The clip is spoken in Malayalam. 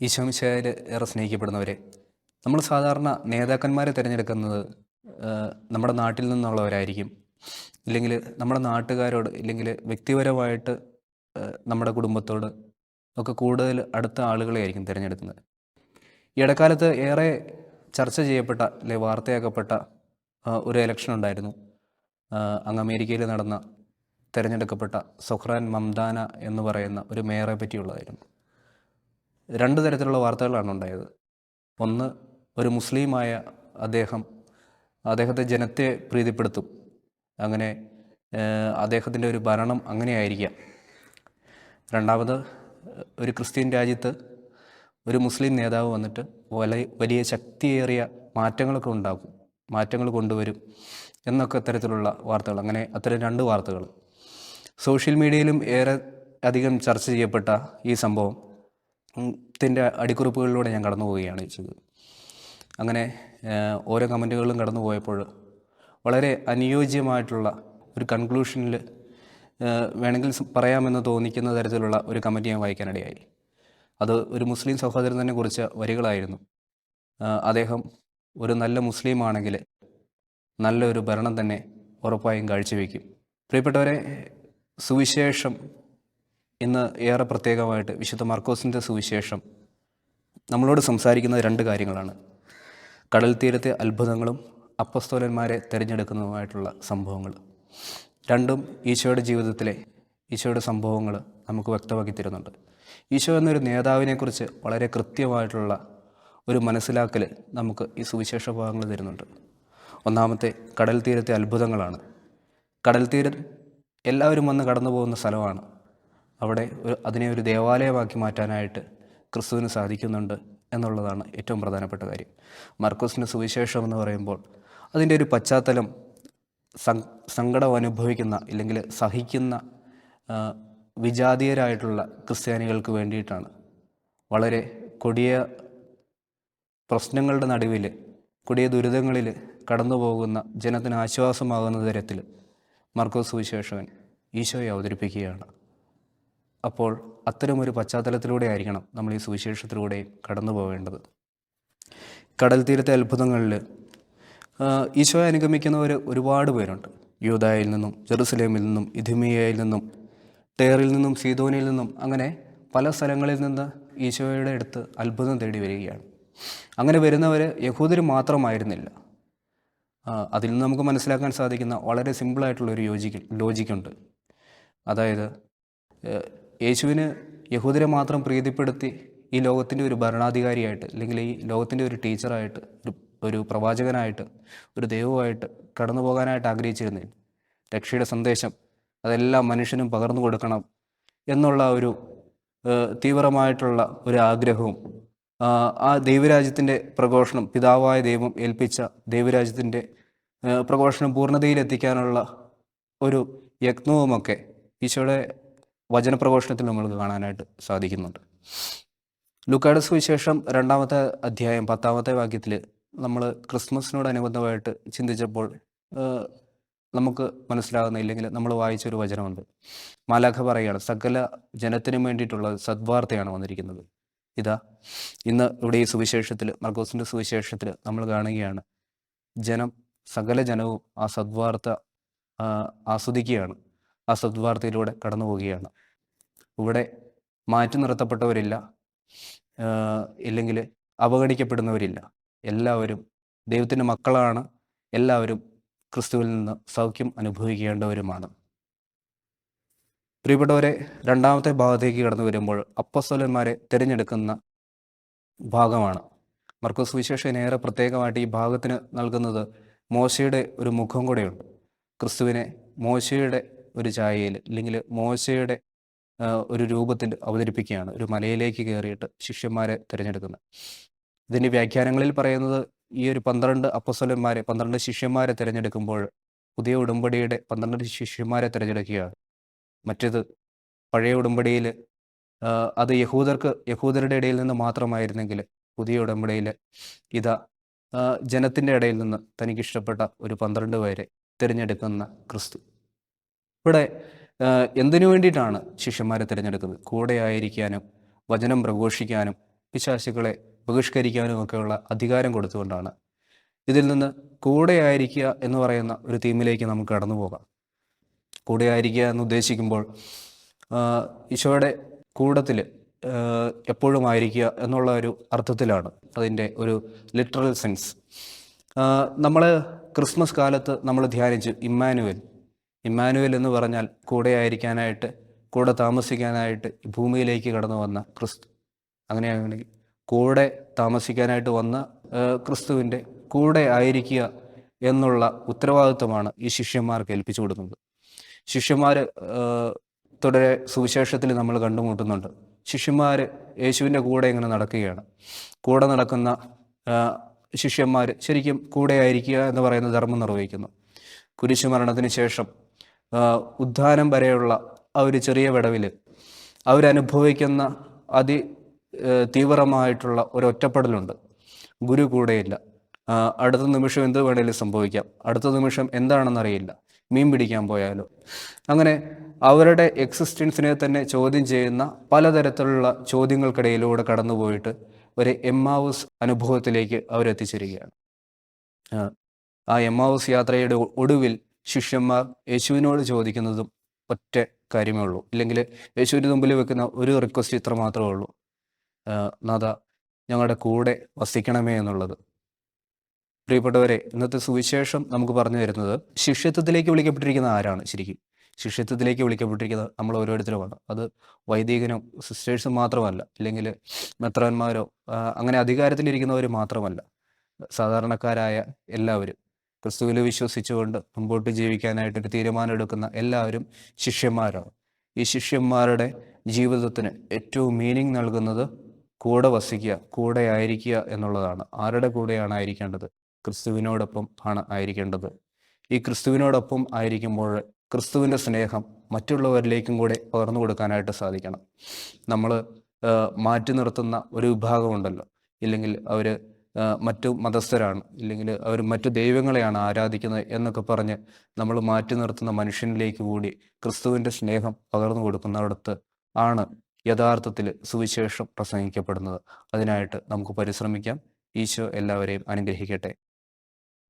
ഈശോമിശായിൽ ഏറെ സ്നേഹിക്കപ്പെടുന്നവരെ. നമ്മൾ സാധാരണ നേതാക്കന്മാരെ തിരഞ്ഞെടുക്കുന്നത് നമ്മുടെ നാട്ടിൽ നിന്നുള്ളവരായിരിക്കും. ഇല്ലെങ്കിൽ നമ്മുടെ നാട്ടുകാരോട് ഇല്ലെങ്കിൽ വ്യക്തിപരമായിട്ട് നമ്മുടെ കുടുംബത്തോട് ഒക്കെ കൂടുതൽ അടുത്ത ആളുകളെ ആയിരിക്കും തിരഞ്ഞെടുക്കുന്നത്. ഈ ഇടക്കാലത്ത് ഏറെ ചർച്ച ചെയ്യപ്പെട്ട അല്ലെ വാർത്തയാക്കപ്പെട്ട ഒരു ഇലക്ഷൻ ഉണ്ടായിരുന്നു. അങ്ങ് അമേരിക്കയിൽ നടന്ന തിരഞ്ഞെടുക്കപ്പെട്ട സൊഹ്റാൻ മംദാന എന്ന് പറയുന്ന ഒരു മേയറെ പറ്റിയുള്ളതായിരുന്നു. രണ്ട് തരത്തിലുള്ള വാർത്തകളാണ് ഉണ്ടായത്. ഒന്ന് ഒരു മുസ്ലിമായ അദ്ദേഹം അദ്ദേഹത്തെ ജനത്തെ പ്രീതിപ്പെടുത്തും. അങ്ങനെ അദ്ദേഹത്തിന്റെ ഒരു ഭരണം അങ്ങനെയായിരിക്കാം. രണ്ടാമത് ഒരു ക്രിസ്ത്യൻ രാജ്യത്ത് ഒരു മുസ്ലിം നേതാവ് വന്നിട്ട് വലിയ വലിയ ശക്തിയേറിയ മാറ്റങ്ങളൊക്കെ ഉണ്ടാക്കും മാറ്റങ്ങൾ കൊണ്ടുവരും എന്നൊക്കെ തരത്തിലുള്ള വാർത്തകൾ. അങ്ങനെ അത്തരം രണ്ട് വാർത്തകൾ. സോഷ്യൽ മീഡിയയിലും ഏറെ അധികം ചർച്ച ചെയ്യപ്പെട്ട ഈ സംഭവം ത്തിന്റെ അടിക്കുറിപ്പുകളിലൂടെ ഞാൻ കടന്നു പോവുകയാണ് ചെയ്തത്. അങ്ങനെ ഓരോ കമന്റുകളും കടന്നു പോയപ്പോൾ വളരെ അനുയോജ്യമായിട്ടുള്ള ഒരു കൺക്ലൂഷനിൽ വേണമെങ്കിൽ പറയാമെന്ന് തോന്നിക്കുന്ന തരത്തിലുള്ള ഒരു കമന്റ് ഞാൻ വായിക്കാനിടയായി. അത് ഒരു മുസ്ലിം സഹോദരൻ തന്നെ കുറിച്ച വരികളായിരുന്നു. അദ്ദേഹം ഒരു നല്ല മുസ്ലിം ആണെങ്കിൽ നല്ലൊരു ഭരണം തന്നെ ഉറപ്പായും കാഴ്ചവെക്കും. പ്രിയപ്പെട്ടവരെ സുവിശേഷം ഇന്ന് ഏറെ പ്രത്യേകമായിട്ട് വിശുദ്ധ മർക്കോസിന്റെ സുവിശേഷം നമ്മളോട് സംസാരിക്കുന്ന രണ്ട് കാര്യങ്ങളാണ്. കടൽ തീരത്തെ അത്ഭുതങ്ങളും അപ്പസ്തോലന്മാരെ തിരഞ്ഞെടുക്കുന്നതുമായിട്ടുള്ള സംഭവങ്ങൾ. രണ്ടും ഈശോയുടെ ജീവിതത്തിലെ ഈശോയുടെ സംഭവങ്ങൾ നമുക്ക് വ്യക്തമാക്കി തരുന്നുണ്ട് ഈശോ എന്നൊരു നേതാവിനെക്കുറിച്ച് വളരെ കൃത്യമായിട്ടുള്ള ഒരു മനസ്സിലാക്കൽ നമുക്ക് ഈ സുവിശേഷ ഭാഗങ്ങൾ തരുന്നുണ്ട്. ഒന്നാമത്തെ കടൽ തീരത്തെ അത്ഭുതങ്ങളാണ്. കടൽ തീരം എല്ലാവരും വന്ന് കടന്നു പോകുന്ന സ്ഥലമാണ് അവിടെ അതിനെ ഒരു ദേവാലയമാക്കി മാറ്റാനായിട്ട് ക്രിസ്തുവിന് സാധിക്കുന്നുണ്ട് എന്നുള്ളതാണ് ഏറ്റവും പ്രധാനപ്പെട്ട കാര്യം. മർക്കോസിന്റെ സുവിശേഷം എന്ന് പറയുമ്പോൾ അതിന്റെ ഒരു പശ്ചാത്തലം സങ്കടം അനുഭവിക്കുന്ന ഇല്ലെങ്കിൽ സഹിക്കുന്ന വിജാതീയരായിട്ടുള്ള ക്രിസ്ത്യാനികൾക്ക് വേണ്ടിയിട്ടാണ്. വളരെ കൊടിയ പ്രശ്നങ്ങളുടെ നടുവിൽ കൊടിയ ദുരിതങ്ങളിൽ കടന്നു പോകുന്ന ജനത്തിന് ആശ്വാസമാകുന്ന തരത്തിൽ മർക്കോസ് സുവിശേഷകൻ ഈശോയെ അവതരിപ്പിക്കുകയാണ്. അപ്പോൾ അത്തരമൊരു പശ്ചാത്തലത്തിലൂടെ ആയിരിക്കണം നമ്മൾ ഈ സുവിശേഷത്തിലൂടെ കടന്നു പോവേണ്ടത്. കടൽ തീരത്തെ അത്ഭുതങ്ങളിൽ ഈശോയെ അനുഗമിക്കുന്നവർ ഒരുപാട് പേരുണ്ട്. യൂതായിൽ നിന്നും ജെറുസലേമിൽ നിന്നും ഇഥിമിയയിൽ നിന്നും ടേറിൽ നിന്നും സീതോനിൽ നിന്നും അങ്ങനെ പല സ്ഥലങ്ങളിൽ നിന്ന് ഈശോയുടെ അടുത്ത് അത്ഭുതം തേടി വരികയാണ്. അങ്ങനെ വരുന്നവർ യഹൂദർ മാത്രമായിരുന്നില്ല. അതിൽ നിന്ന് നമുക്ക് മനസ്സിലാക്കാൻ സാധിക്കുന്ന വളരെ സിമ്പിളായിട്ടുള്ളൊരു യോജിക്ക് ലോജിക്കുണ്ട്. അതായത് യേശുവിന് യഹൂദരെ മാത്രം പ്രീതിപ്പെടുത്തി ഈ ലോകത്തിന്റെ ഒരു ഭരണാധികാരിയായിട്ട് അല്ലെങ്കിൽ ഈ ലോകത്തിന്റെ ഒരു ടീച്ചറായിട്ട് ഒരു ഒരു പ്രവാചകനായിട്ട് ഒരു ദൈവമായിട്ട് കടന്നു പോകാനായിട്ട് ആഗ്രഹിച്ചിരുന്നില്ല രക്ഷയുടെ സന്ദേശം അതെല്ലാം മനുഷ്യനും പകർന്നു കൊടുക്കണം എന്നുള്ള ഒരു തീവ്രമായിട്ടുള്ള ഒരു ആഗ്രഹവും ആ, ദൈവരാജ്യത്തിന്റെ പ്രഘോഷണം പിതാവായ ദൈവം ഏൽപ്പിച്ച ദൈവരാജ്യത്തിന്റെ പ്രഘോഷണം പൂർണതയിലെത്തിക്കാനുള്ള ഒരു യത്നവുമൊക്കെ ഈശോയുടെ വചനപ്രഘോഷണത്തിൽ നമ്മൾക്ക് കാണാനായിട്ട് സാധിക്കുന്നുണ്ട്. ലുക്കാട് സുവിശേഷം രണ്ടാമത്തെ അധ്യായം പത്താമത്തെ വാക്യത്തിൽ നമ്മൾ ക്രിസ്മസിനോടനുബന്ധമായിട്ട് ചിന്തിച്ചപ്പോൾ നമുക്ക് മനസ്സിലാകുന്ന ഇല്ലെങ്കിൽ നമ്മൾ വായിച്ചൊരു വചനമുണ്ട്. മാലാഖ പറയുകയാണ് സകല ജനത്തിനും വേണ്ടിയിട്ടുള്ള സദ്വാർത്തയാണ് വന്നിരിക്കുന്നത്. ഇതാ ഇന്ന് ഇവിടെ ഈ സുവിശേഷത്തിൽ മർഗോസിന്റെ സുവിശേഷത്തിൽ നമ്മൾ കാണുകയാണ് ജനം സകല ജനവും ആ സദ്വാർത്ത ആസ്വദിക്കുകയാണ്. ആ സദ്വാർത്തയിലൂടെ കടന്നു പോവുകയാണ്. ഇവിടെ മാറ്റി നിർത്തപ്പെട്ടവരില്ല. ഇല്ലെങ്കിൽ അവഗണിക്കപ്പെടുന്നവരില്ല. എല്ലാവരും ദൈവത്തിന്റെ മക്കളാണ്. എല്ലാവരും ക്രിസ്തുവിൽ നിന്ന് സൗഖ്യം അനുഭവിക്കേണ്ടവരുമാണ്. പ്രിയപ്പെട്ടവരെ രണ്ടാമത്തെ ഭാഗത്തേക്ക് കടന്നു വരുമ്പോൾ അപ്പസ്വലന്മാരെ തിരഞ്ഞെടുക്കുന്ന ഭാഗമാണ്. മർക്കോസ് വിശേഷം ഏറെ പ്രത്യേകമായിട്ട് ഈ ഭാഗത്തിന് നൽകുന്നത് മോശയുടെ ഒരു മുഖം കൂടെയുണ്ട്. ക്രിസ്തുവിനെ മോശയുടെ ഒരു ചായയിൽ അല്ലെങ്കിൽ മോശയുടെ ഒരു രൂപത്തിൽ അവതരിപ്പിക്കുകയാണ് ഒരു മലയിലേക്ക് കയറിയിട്ട് ശിഷ്യന്മാരെ തിരഞ്ഞെടുക്കുന്നത്. ഇതിന്റെ വ്യാഖ്യാനങ്ങളിൽ പറയുന്നത് ഈ ഒരു പന്ത്രണ്ട് അപ്പസ്വലന്മാരെ പന്ത്രണ്ട് ശിഷ്യന്മാരെ തിരഞ്ഞെടുക്കുമ്പോൾ പുതിയ ഉടമ്പടിയുടെ പന്ത്രണ്ട് ശിഷ്യന്മാരെ തിരഞ്ഞെടുക്കുകയാണ്. മറ്റേത് പഴയ ഉടമ്പടിയിൽ അത് യഹൂദർക്ക് യഹൂദരുടെ ഇടയിൽ നിന്ന് മാത്രമായിരുന്നെങ്കിൽ പുതിയ ഉടമ്പടിയിൽ ഇതാ ജനത്തിന്റെ ഇടയിൽ നിന്ന് തനിക്കിഷ്ടപ്പെട്ട ഒരു പന്ത്രണ്ട് പേരെ തിരഞ്ഞെടുക്കുന്ന ക്രിസ്തു. ഇവിടെ എന്തിനു വേണ്ടിയിട്ടാണ് ശിഷ്യന്മാരെ തിരഞ്ഞെടുക്കുന്നത് കൂടെ ആയിരിക്കാനും വചനം പ്രഘോഷിക്കാനും പിശാശുക്കളെ ബഹിഷ്കരിക്കാനും ഒക്കെയുള്ള അധികാരം കൊടുത്തുകൊണ്ടാണ്. ഇതിൽ നിന്ന് കൂടെ ആയിരിക്കുക എന്ന് പറയുന്ന ഒരു തീമിലേക്ക് നമുക്ക് കടന്നു പോകാം. കൂടെ ആയിരിക്കുക എന്ന് ഉദ്ദേശിക്കുമ്പോൾ ഈശോയുടെ കൂടത്തിൽ എപ്പോഴും ആയിരിക്കുക എന്നുള്ള ഒരു അർത്ഥത്തിലാണ് അതിന്റെ ഒരു ലിറ്ററൽ സെൻസ് നമ്മൾ ക്രിസ്മസ് കാലത്ത് നമ്മൾ ധ്യാനിച്ചു ഇമ്മാനുവൽ ഇമ്മാനുവൽ എന്ന് പറഞ്ഞാൽ കൂടെയായിരിക്കാനായിട്ട് കൂടെ താമസിക്കാനായിട്ട് ഭൂമിയിലേക്ക് കടന്നു വന്ന ക്രിസ്തു. അങ്ങനെയാണെങ്കിൽ കൂടെ താമസിക്കാനായിട്ട് വന്ന ക്രിസ്തുവിന്റെ കൂടെ ആയിരിക്കുക എന്നുള്ള ഉത്തരവാദിത്വമാണ് ഈ ശിഷ്യന്മാർക്ക് ഏൽപ്പിച്ചു കൊടുക്കുന്നത്. ശിഷ്യന്മാർ തുടരെ സുവിശേഷത്തിൽ നമ്മൾ കണ്ടുമുട്ടുന്നുണ്ട്. ശിഷ്യന്മാർ യേശുവിന്റെ കൂടെ ഇങ്ങനെ നടക്കുകയാണ്. കൂടെ നടക്കുന്ന ശിഷ്യന്മാർ ശരിക്കും കൂടെ ആയിരിക്കുക എന്ന് പറയുന്ന ധർമ്മം നിർവഹിക്കുന്നു. കുരിശു മരണത്തിന് ശേഷം ഉദ്ധാനം വരെയുള്ള ആ ഒരു ചെറിയ വിടവിൽ അവരനുഭവിക്കുന്ന അതി തീവ്രമായിട്ടുള്ള ഒരു ഒറ്റപ്പെടലുണ്ട്. ഗുരു കൂടെയില്ല. അടുത്ത നിമിഷം എന്ത് വേണേലും സംഭവിക്കാം. അടുത്ത നിമിഷം എന്താണെന്നറിയില്ല. മീൻ പിടിക്കാൻ പോയാലോ. അങ്ങനെ അവരുടെ എക്സിസ്റ്റൻസിനെ തന്നെ ചോദ്യം ചെയ്യുന്ന പലതരത്തിലുള്ള ചോദ്യങ്ങൾക്കിടയിലൂടെ കടന്നുപോയിട്ട് ഒരു എമ്മാവൂസ് അനുഭവത്തിലേക്ക് അവരെത്തിച്ചിരിക്കുകയാണ്. ആ, എമ്മാവൂസ് യാത്രയുടെ ഒടുവിൽ ശിഷ്യന്മാർ യേശുവിനോട് ചോദിക്കുന്നതും ഒറ്റ കാര്യമേ ഉള്ളൂ. ഇല്ലെങ്കിൽ യേശുവിന്റെ മുമ്പിൽ വെക്കുന്ന ഒരു റിക്വസ്റ്റ് ഇത്ര മാത്രമേ ഉള്ളൂ. നാഥ ഞങ്ങളുടെ കൂടെ വസിക്കണമേ എന്നുള്ളത്. പ്രിയപ്പെട്ടവരെ ഇന്നത്തെ സുവിശേഷം നമുക്ക് പറഞ്ഞു തരുന്നത് ശിഷ്യത്വത്തിലേക്ക് വിളിക്കപ്പെട്ടിരിക്കുന്ന ആരാണ് ശരിക്കും? ശിഷ്യത്വത്തിലേക്ക് വിളിക്കപ്പെട്ടിരിക്കുന്നത് നമ്മൾ ഓരോരുത്തരുമാണ് അത് വൈദികനോ സിസ്റ്റേഴ്സും മാത്രമല്ല. ഇല്ലെങ്കിൽ മെത്രാന്മാരോ അങ്ങനെ അധികാരത്തിലിരിക്കുന്നവർ മാത്രമല്ല. സാധാരണക്കാരായ എല്ലാവരും. ക്രിസ്തുവിൽ വിശ്വസിച്ചുകൊണ്ട് മുമ്പോട്ട് ജീവിക്കാനായിട്ടൊരു തീരുമാനം എടുക്കുന്ന എല്ലാവരും ശിഷ്യന്മാരാണ് ഈ ശിഷ്യന്മാരുടെ ജീവിതത്തിന് ഏറ്റവും മീനിങ് നൽകുന്നത് കൂടെ വസിക്കുക കൂടെ ആയിരിക്കുക എന്നുള്ളതാണ്. ആരുടെ കൂടെയാണ് ആയിരിക്കേണ്ടത്? ക്രിസ്തുവിനോടൊപ്പം ആണ് ആയിരിക്കേണ്ടത്. ഈ ക്രിസ്തുവിനോടൊപ്പം ആയിരിക്കുമ്പോൾ ക്രിസ്തുവിന്റെ സ്നേഹം മറ്റുള്ളവരിലേക്കും കൂടെ പകർന്നു കൊടുക്കാനായിട്ട് സാധിക്കണം. നമ്മൾ മാറ്റി നിർത്തുന്ന ഒരു വിഭാഗമുണ്ടല്ലോ. ഇല്ലെങ്കിൽ അവർ മറ്റു മതസ്ഥരാണ്. ഇല്ലെങ്കിൽ അവർ മറ്റു ദൈവങ്ങളെയാണ് ആരാധിക്കുന്നത് എന്നൊക്കെ പറഞ്ഞ് നമ്മൾ മാറ്റി നിർത്തുന്ന മനുഷ്യനിലേക്ക് കൂടി ക്രിസ്തുവിന്റെ സ്നേഹം പകർന്നു കൊടുക്കുന്നിടത്ത് ആണ് യഥാർത്ഥത്തിൽ സുവിശേഷം പ്രസംഗിക്കപ്പെടുന്നത്. അതിനായിട്ട് നമുക്ക് പരിശ്രമിക്കാം. ഈശോ എല്ലാവരെയും അനുഗ്രഹിക്കട്ടെ.